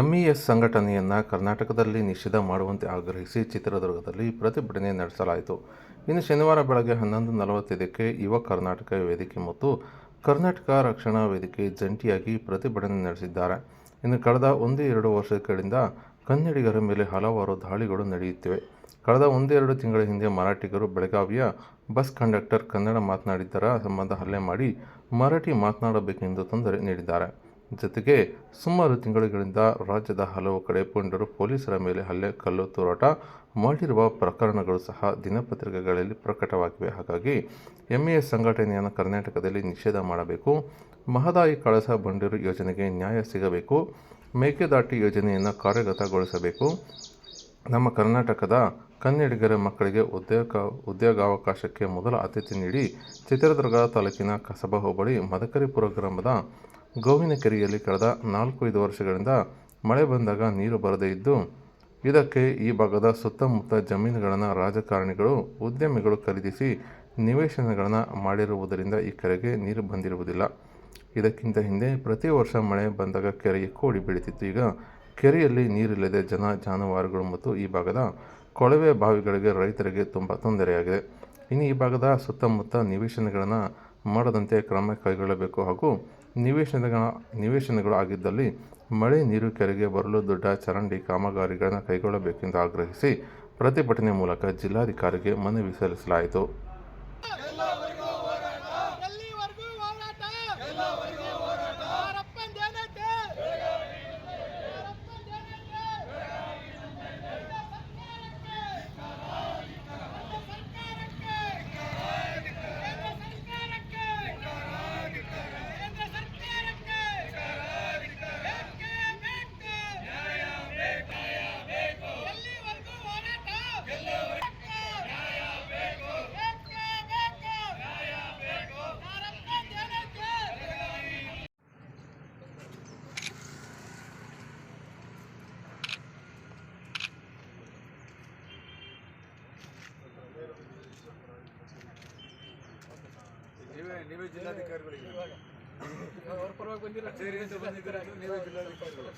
MES ಸಂಘಟನೆಯನ್ನು ಕರ್ನಾಟಕದಲ್ಲಿ ನಿಷೇಧ ಮಾಡುವಂತೆ ಆಗ್ರಹಿಸಿ ಚಿತ್ರದುರ್ಗದಲ್ಲಿ ಪ್ರತಿಭಟನೆ ನಡೆಸಲಾಯಿತು. ಇನ್ನು ಶನಿವಾರ ಬೆಳಗ್ಗೆ ಹನ್ನೊಂದು ನಲವತ್ತೈದಕ್ಕೆ ಯುವ ಕರ್ನಾಟಕ ವೇದಿಕೆ ಮತ್ತು ಕರ್ನಾಟಕ ರಕ್ಷಣಾ ವೇದಿಕೆ ಜಂಟಿಯಾಗಿ ಪ್ರತಿಭಟನೆ ನಡೆಸಿದ್ದಾರೆ. ಇನ್ನು ಕಳೆದ ಒಂದು ಎರಡು ವರ್ಷಗಳಿಂದ ಕನ್ನಡಿಗರ ಮೇಲೆ ಹಲವಾರು ದಾಳಿಗಳು ನಡೆಯುತ್ತಿವೆ. ಕಳೆದ ಒಂದೆರಡು ತಿಂಗಳ ಹಿಂದೆ ಮರಾಠಿಗರು ಬೆಳಗಾವಿಯ ಬಸ್ ಕಂಡಕ್ಟರ್ ಕನ್ನಡ ಮಾತನಾಡಿದ್ದರ ಸಂಬಂಧ ಹಲ್ಲೆ ಮಾಡಿ ಮರಾಠಿ ಮಾತನಾಡಬೇಕೆಂದು ತೊಂದರೆ ನೀಡಿದ್ದಾರೆ. ಜೊತೆಗೆ ಸುಮಾರು ತಿಂಗಳುಗಳಿಂದ ರಾಜ್ಯದ ಹಲವು ಕಡೆ ಪುಂಡರು ಪೊಲೀಸರ ಮೇಲೆ ಹಲ್ಲೆ, ಕಲ್ಲು ತೂರಾಟ ಮಾಡಿರುವ ಪ್ರಕರಣಗಳು ಸಹ ದಿನಪತ್ರಿಕೆಗಳಲ್ಲಿ ಪ್ರಕಟವಾಗಿವೆ. ಹಾಗಾಗಿ ಎಂಇಎ ಸಂಘಟನೆಯನ್ನು ಕರ್ನಾಟಕದಲ್ಲಿ ನಿಷೇಧ ಮಾಡಬೇಕು. ಮಹದಾಯಿ ಕಳಸ ಬಂಡೂರು ಯೋಜನೆಗೆ ನ್ಯಾಯ ಸಿಗಬೇಕು. ಮೇಕೆದಾಟಿ ಯೋಜನೆಯನ್ನು ಕಾರ್ಯಗತಗೊಳಿಸಬೇಕು. ನಮ್ಮ ಕರ್ನಾಟಕದ ಕನ್ನಡಿಗರ ಮಕ್ಕಳಿಗೆ ಉದ್ಯೋಗ, ಉದ್ಯೋಗಾವಕಾಶಕ್ಕೆ ಮೊದಲ ಆದ್ಯತೆ ನೀಡಿ ಚಿತ್ರದುರ್ಗ ತಾಲೂಕಿನ ಕಸಬಾ ಹೋಬಳಿ ಮದಕರಿಪುರ ಗ್ರಾಮದ ಗೋವಿನಕೆರೆಯಲ್ಲಿ ಕಳೆದ ನಾಲ್ಕು ಐದು ವರ್ಷಗಳಿಂದ ಮಳೆ ಬಂದಾಗ ನೀರು ಬರದೇ ಇದ್ದು, ಇದಕ್ಕೆ ಈ ಭಾಗದ ಸುತ್ತಮುತ್ತ ಜಮೀನುಗಳನ್ನು ರಾಜಕಾರಣಿಗಳು, ಉದ್ಯಮಿಗಳು ಖರೀದಿಸಿ ನಿವೇಶನಗಳನ್ನು ಮಾಡಿರುವುದರಿಂದ ಈ ಕೆರೆಗೆ ನೀರು ಬಂದಿರುವುದಿಲ್ಲ. ಇದಕ್ಕಿಂತ ಹಿಂದೆ ಪ್ರತಿ ವರ್ಷ ಮಳೆ ಬಂದಾಗ ಕೆರೆಗೆ ಕೋಡಿ ಬೀಳುತ್ತಿತ್ತು. ಈಗ ಕೆರೆಯಲ್ಲಿ ನೀರಿಲ್ಲದೆ ಜನ, ಜಾನುವಾರುಗಳು ಮತ್ತು ಈ ಭಾಗದ ಕೊಳವೆ ಬಾವಿಗಳಿಗೆ ರೈತರಿಗೆ ತುಂಬ ತೊಂದರೆಯಾಗಿದೆ. ಇನ್ನು ಈ ಭಾಗದ ಸುತ್ತಮುತ್ತ ನಿವೇಶನಗಳನ್ನು ಮಾಡದಂತೆ ಕ್ರಮ ಕೈಗೊಳ್ಳಬೇಕು ಹಾಗೂ ನಿವೇಶನಗಳ ನಿವೇಶನಗಳು ಆಗಿದ್ದಲ್ಲಿ ಮಳೆ ನೀರು ಕೆರೆಗೆ ಬರಲು ದೊಡ್ಡ ಚರಂಡಿ ಕಾಮಗಾರಿಗಳನ್ನು ಕೈಗೊಳ್ಳಬೇಕೆಂದು ಆಗ್ರಹಿಸಿ ಪ್ರತಿಭಟನೆ ಮೂಲಕ ಜಿಲ್ಲಾಧಿಕಾರಿಗೆ ಮನವಿ ಸಲ್ಲಿಸಲಾಯಿತು. ನೀವೇ ಜಿಲ್ಲಾಧಿಕಾರಿಗಳಿಗೆ ಅಂತ ಬಂದಿದ್ದೀರಾ ನೀವೇ ಜಿಲ್ಲಾಧಿಕಾರಿಗಳು.